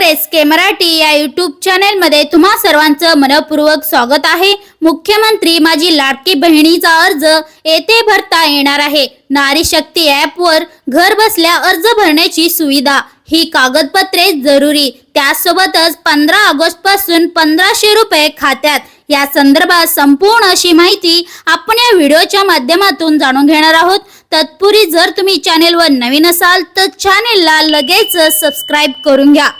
नमस्कार एस के मराठी या YouTube channel मध्ये तुम्हा सर्वांचं मनपूर्वक स्वागत आहे. मुख्यमंत्री माझी लाडकी बहिणीचा अर्ज येथे भरता येणार आहे. नारी शक्ती ऍप वर घर बसल्या अर्ज भरण्याची सुविधा ही कागदपत्रे जरुरी. त्यासोबतच पंधरा ऑगस्टपासून पंधराशे रुपये खात्यात. या संदर्भात संपूर्ण अशी माहिती आपण या व्हिडिओच्या माध्यमातून जाणून घेणार आहोत. तत्पूर्वी जर तुम्ही चॅनेलवर नवीन असाल तर चॅनेलला लगेच सबस्क्राईब करून घ्या.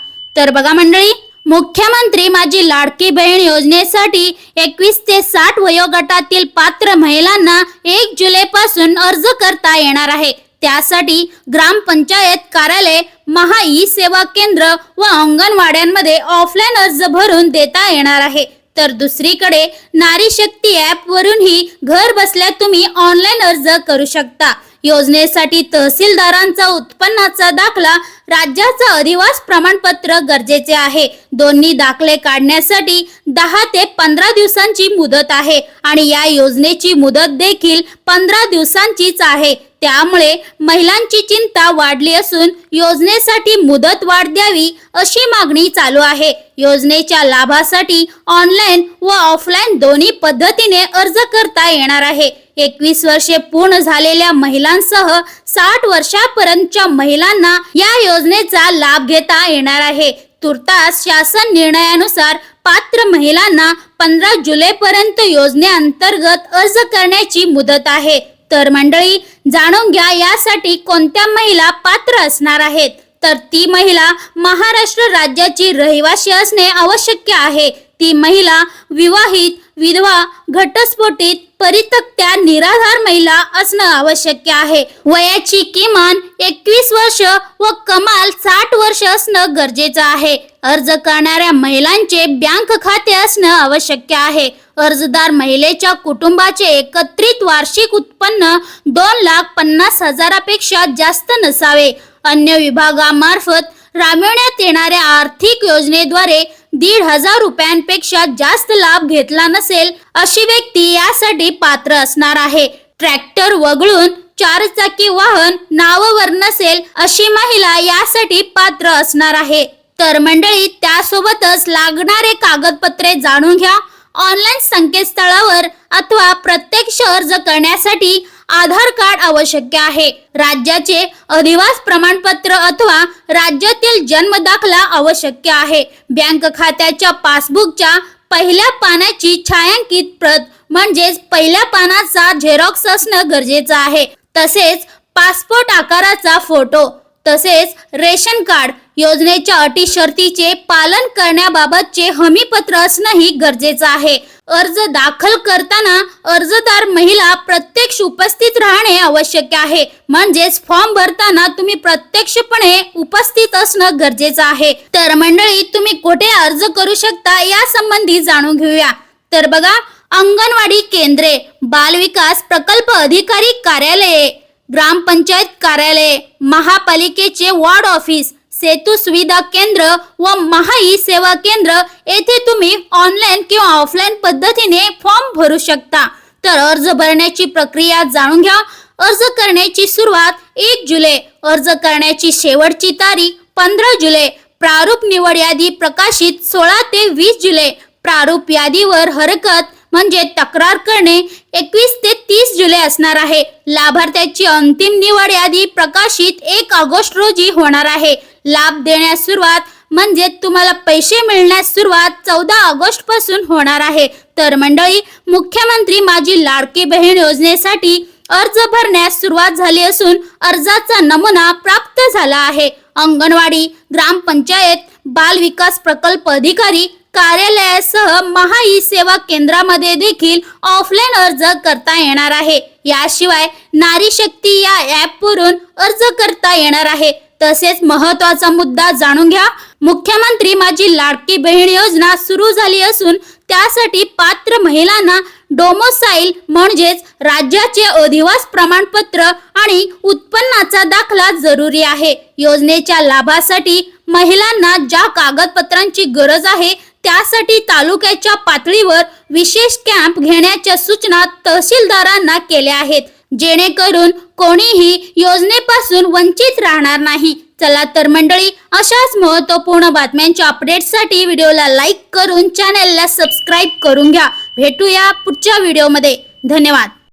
तर बघा मंडळी मुख्यमंत्री माझी लाडकी बहीण योजनेसाठी एकवीस ते साठ वयोगटातील पात्र महिलांना एक जुलै पासून अर्ज करता येणार आहे. त्यासाठी ग्रामपंचायत कार्यालय महा ई सेवा केंद्र व अंगणवाड्यांमध्ये ऑफलाईन अर्ज भरून देता येणार आहे. तर दुसरीकडे नारी शक्ती ऍप वरूनही घर बसल्या तुम्ही ऑनलाईन अर्ज करू शकता. योजनेसाठी तहसीलदारांचा उत्पन्नाचा दाखला राज्याचा अधिवास प्रमाणपत्र गरजेचे आहे. दोन्ही दाखले काढण्यासाठी दहा ते पंधरा दिवसांची मुदत आहे आणि या योजनेची मुदत देखील पंधरा दिवसांचीच आहे. त्यामुळे महिलांची चिंता वाढली असून योजनेसाठी मुदत वाढ द्यावी अशी मागणी चालू आहे. योजनेच्या लाभासाठी ऑनलाईन व ऑफलाईन दोन्ही पद्धतीने अर्ज करता येणार आहे. एकवीस वर्षे पूर्ण झालेल्या महिलांसह साठ वर्षापर्यंतच्या महिलांना या योजनेचा लाभ घेता येणार आहे. तुर्तास शासन निर्णयानुसार पात्र महिलांना पंधरा जुलै पर्यंत योजनेअंतर्गत अर्ज करण्याची मुदत आहे. तर मंडळी जाणून घ्या यासाठी कोणत्या महिला पात्र असणार आहेत. तर ती महिला महाराष्ट्र राज्याची रहिवासी असणे आवश्यक आहे. ती महिला विवाहित विधवा घटस्फोटित परितक्त्या निराधार महिला असणं आवश्यक आहे. वयाची किमान एकवीस वर्ष व कमाल साठ वर्ष असणं गरजेचं आहे. अर्ज करणाऱ्या महिलांचे बँक खाते असणं आवश्यक आहे. अर्जदार महिलेच्या कुटुंबाचे एकत्रित वार्षिक उत्पन्न दोन लाख पन्नास हजारापेक्षा जास्त नसावे. अन्य विभागामार्फत राबविण्यात येणाऱ्या आर्थिक योजनेद्वारे दीड हजार रुपयांपेक्षा जास्त लाभ घेतला नसेल अशी व्यक्ती यासाठी पात्र असणार आहे. ट्रॅक्टर वगळून चार चाकी वाहन नावावर नसेल अशी महिला यासाठी पात्र असणार आहे. तर मंडळी त्यासोबतच लागणारे कागदपत्रे जाणून घ्या. ऑनलाईन संकेतस्थळावर अथवा प्रत्यक्ष अर्ज करण्यासाठी आधार कार्ड आवश्यक आहे. राज्याचे अधिवास प्रमाणपत्र अथवा राज्यातील जन्म दाखला आवश्यक आहे. बँक खात्याच्या पासबुकच्या पहिल्या पानाची छायांकित प्रत म्हणजेच पहिल्या पानाचा झेरॉक्स असणं गरजेचं आहे. तसेच पासपोर्ट आकाराचा फोटो तसेच रेशन कार्ड योजनेच्या अटी शर्तीचे पालन करण्याबाबतचे हमीपत्र असणंही गरजेचं आहे. अर्ज दाखल करताना अर्जदार महिला प्रत्यक्ष उपस्थित राहणे आवश्यक आहे. म्हणजेच फॉर्म भरताना तुम्ही प्रत्यक्षपणे उपस्थित असणं गरजेचं आहे. तर मंडळी तुम्ही कुठे अर्ज करू शकता या संबंधी जाणून घेऊया. तर बघा अंगणवाडी केंद्रे बालविकास प्रकल्प अधिकारी कार्यालये ग्रामपंचायत कार्यालय महापालिकेचे वॉर्ड ऑफिस सेतू सुविधा केंद्र व महाई सेवा केंद्र येथे तुम्ही ऑनलाईन किंवा ऑफलाईन पद्धतीने फॉर्म भरू शकता. तर अर्ज भरण्याची प्रक्रिया जाणून घ्या. अर्ज करण्याची सुरुवात एक जुलै अर्ज करण्याची शेवटची तारीख पंधरा जुलै प्रारूप निवड यादी प्रकाशित सोळा ते वीस जुलै प्रारूप यादीवर हरकत म्हणजे तक्रार करणे एकवीस ते तीस जुलै असणार आहे. लाभार्थ्याची अंतिम निवड यादी प्रकाशित एक ऑगस्ट रोजी होणार आहे. लाभ देण्यास सुरुवात म्हणजे तुम्हाला पैसे मिळण्यास सुरुवात चौदा ऑगस्टपासून होणार आहे. तर मंडळी मुख्यमंत्री माझी लाडकी बहीण योजनेसाठी अर्ज भरण्यास सुरुवात झाली असून अर्जाचा नमुना प्राप्त झाला आहे. अंगणवाडी ग्रामपंचायत बाल विकास प्रकल्प अधिकारी कार्यालयासह महा ई सेवा केंद्रामध्ये देखील ऑफलाईन अर्ज करता येणार आहे. याशिवाय नारी शक्ती या ऍप वरून अर्ज करता येणार आहे. तसेच महत्त्वाचा मुद्दा जाणून घ्या. मुख्यमंत्री माझी लाडकी बहीण योजना सुरू झाली असून त्यासाठी पात्र महिलांना डोमोसाईल म्हणजेच राज्याचे अधिवास प्रमाणपत्र आणि उत्पन्नाचा दाखला जरुरी आहे. योजनेच्या लाभासाठी महिलांना ज्या कागदपत्रांची गरज आहे त्यासाठी तालुक्याच्या पातळीवर विशेष कॅम्प घेण्याच्या सूचना तहसीलदारांना केल्या आहेत. जेणेकरून कोणीही योजनेपासून वंचित राहणार नाही. चला तर मंडळी अशाच महत्त्वपूर्ण बातम्यांच्या अपडेटसाठी व्हिडिओला लाईक करून चॅनलला सबस्क्राईब करून घ्या. भेटूया पुढच्या व्हिडिओमध्ये धन्यवाद.